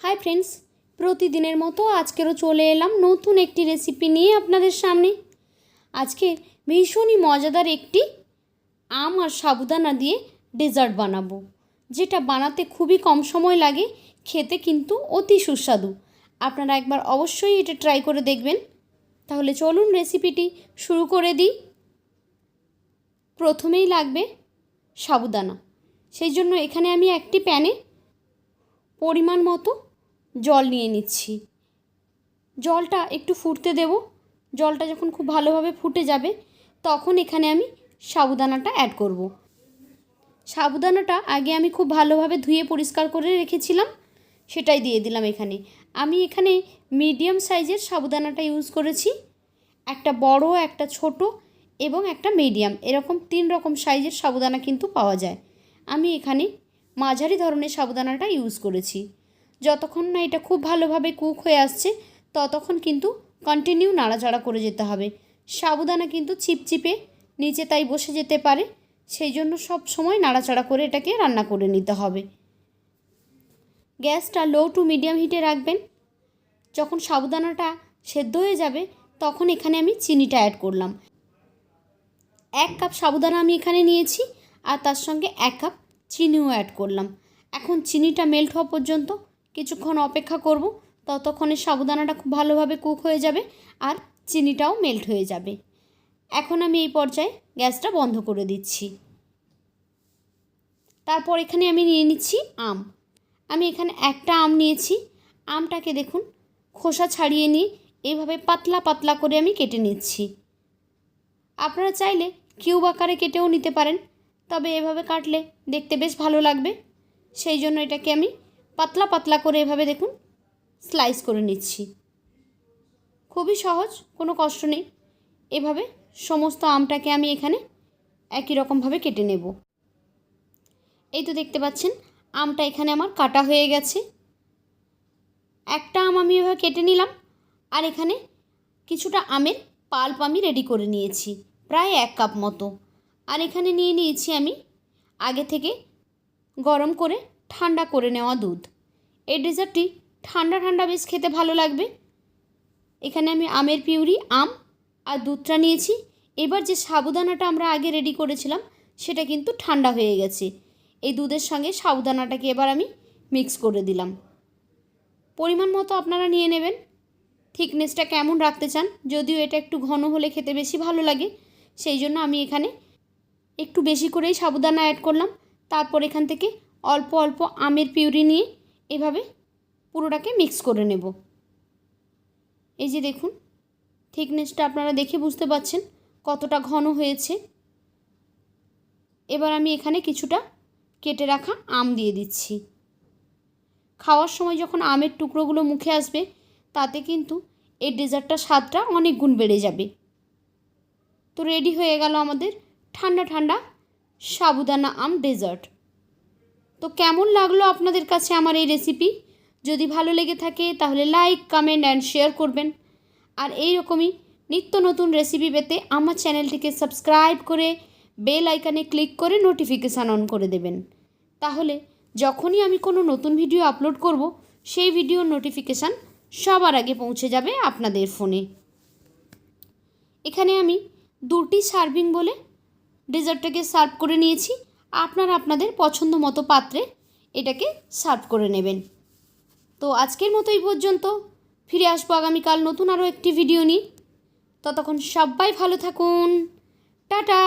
Hi friends প্রতিদিনের মতো আজকেরও চলে এলাম নতুন একটি রেসিপি নিয়ে আপনাদের সামনে। আজকে ভীষণই মজাদার একটি আম আর সাবুদানা দিয়ে ডেজার্ট বানাবো, যেটা বানাতে খুবই কম সময় লাগে, খেতে কিন্তু অতি সুস্বাদু। আপনারা একবার অবশ্যই এটা ট্রাই করে দেখবেন। তাহলে চলুন রেসিপিটি শুরু করে দিই। প্রথমেই লাগবে সাবুদানা। সেই জন্য এখানে আমি একটি প্যানে পরিমাণ মতো জল নিয়ে নিচ্ছি। জলটা একটু ফুটতে দেব। জলটা যখন খুব ভালোভাবে ফুটে যাবে, তখন এখানে আমি সাবুদানাটা অ্যাড করব। সাবুদানাটা আগে আমি খুব ভালোভাবে ধুয়ে পরিষ্কার করে রেখেছিলাম, সেটাই দিয়ে দিলাম এখানে। আমি এখানে মিডিয়াম সাইজের সাবুদানাটা ইউজ করেছি, একটা বড়, একটা ছোট এবং একটা মিডিয়াম এরকম তিন রকম সাইজের সাবুদানা কিন্তু পাওয়া যায়। আমি এখানে মাঝারি ধরনের সাবুদানাটা ইউজ করেছি। যতক্ষণ না এটা খুব ভালোভাবে কুক হয়ে আসছে, ততক্ষণ কিন্তু কন্টিনিউ নাড়াচাড়া করে যেতে হবে। সাবুদানা কিন্তু চিপচিপে নিচে তাই বসে যেতে পারে, সেই জন্য সব সময় নাড়াচাড়া করে এটাকে রান্না করে নিতে হবে। গ্যাসটা লো টু মিডিয়াম হিটে রাখবেন। যখন সাবুদানাটা সেদ্ধ হয়ে যাবে, তখন এখানে আমি চিনিটা অ্যাড করলাম। এক কাপ সাবুদানা আমি এখানে নিয়েছি, আর তার সঙ্গে এক কাপ চিনিও অ্যাড করলাম। এখন চিনিটা মেল্ট হওয়া পর্যন্ত কিছুক্ষণ অপেক্ষা করব, ততক্ষণে সাবুদানাটা খুব ভালোভাবে কুক হয়ে যাবে আর চিনিটাও মেল্ট হয়ে যাবে। এখন আমি এই পর্যায়ে গ্যাসটা বন্ধ করে দিচ্ছি। তারপর এখানে আমি নিয়ে নিচ্ছি আম। আমি এখানে একটা আম নিয়েছি। আমটাকে দেখুন, খোসা ছাড়িয়ে নিয়ে এইভাবে পাতলা পাতলা করে আমি কেটে নিচ্ছি। আপনারা চাইলে কিউব আকারে কেটেও নিতে পারেন, তবে এভাবে কাটলে দেখতে বেশ ভালো লাগবে। সেই জন্য এটাকে আমি পাতলা পাতলা করে এভাবে দেখুন স্লাইস করে নিচ্ছি। খুবই সহজ, কোনো কষ্ট নেই। এভাবে সমস্ত আমটাকে আমি এখানে একই রকমভাবে কেটে নেব। এই তো দেখতে পাচ্ছেন, আমটা এখানে আমার কাটা হয়ে গেছে। একটা আম আমি এভাবে কেটে নিলাম, আর এখানে কিছুটা আমের পাল্প আমি রেডি করে নিয়েছি, প্রায় এক কাপ মতো। আর এখানে নিয়ে নিয়েছি আমি আগে থেকে গরম করে ঠান্ডা করে নেওয়া দুধ। এই ডেজার্টটি ঠান্ডা ঠান্ডা বেশ খেতে ভালো লাগবে। এখানে আমি আমের পিউরি, আম আর দুধটা নিয়েছি। এবার যে সাবুদানাটা আমরা আগে রেডি করেছিলাম, সেটা কিন্তু ঠান্ডা হয়ে গেছে। এই দুধের সঙ্গে সাবুদানাটাকে এবার আমি মিক্স করে দিলাম। পরিমাণ মতো আপনারা নিয়ে নেবেন। থিকনেসটা কেমন রাখতে চান, যদিও এটা একটু ঘন হলে খেতে বেশি ভালো লাগে, সেই জন্য আমি এখানে একটু বেশি করেই সাবুদানা অ্যাড করলাম। তারপর এখান থেকে অল্প অল্প আমের পিউরি নিয়ে এভাবে পুরোটাকে মিক্স করে নেব। এই যে দেখুন থিকনেসটা আপনারা দেখে বুঝতে পাচ্ছেন কতটা ঘন হয়েছে। এবার আমি এখানে কিছুটা কেটে রাখা আম দিয়ে দিচ্ছি। খাওয়ার সময় যখন আমের টুকরোগুলো মুখে আসবে, তাতে কিন্তু এই ডেজার্টটার স্বাদটা অনেক গুণ বেড়ে যাবে। তো রেডি হয়ে গেল আমাদের ঠান্ডা ঠান্ডা সাবুদানা আম ডেজার্ট তো কেমন লাগল আপনাদের কাছে আমার এই রেসিপি যদি ভালো লেগে থাকে, তাহলে লাইক কমেন্ট অ্যান্ড শেয়ার করবেন। আর এই রকমই নিত্য নতুন রেসিপি পেতে আমার চ্যানেলটিকে সাবস্ক্রাইব করে বেল আইকানে ক্লিক করে নোটিফিকেশান অন করে দেবেন। তাহলে যখনই আমি কোনো নতুন ভিডিও আপলোড করব, সেই ভিডিওর নোটিফিকেশান সবার আগে পৌঁছে যাবে আপনাদের ফোনে এখানে আমি দুটি সার্ভিং বলে ডেজার্টটাকে সার্ভ করে নিয়েছি। আপনারা আপনাদের পছন্দ মতো পাত্রে এটাকে সার্ভ করে নেবেন। তো আজকের মতো এই পর্যন্ত। ফিরে আসব আগামীকাল নতুন আরও একটি ভিডিও নিয়ে। ততক্ষণ সবাই ভালো থাকুন। টাটা!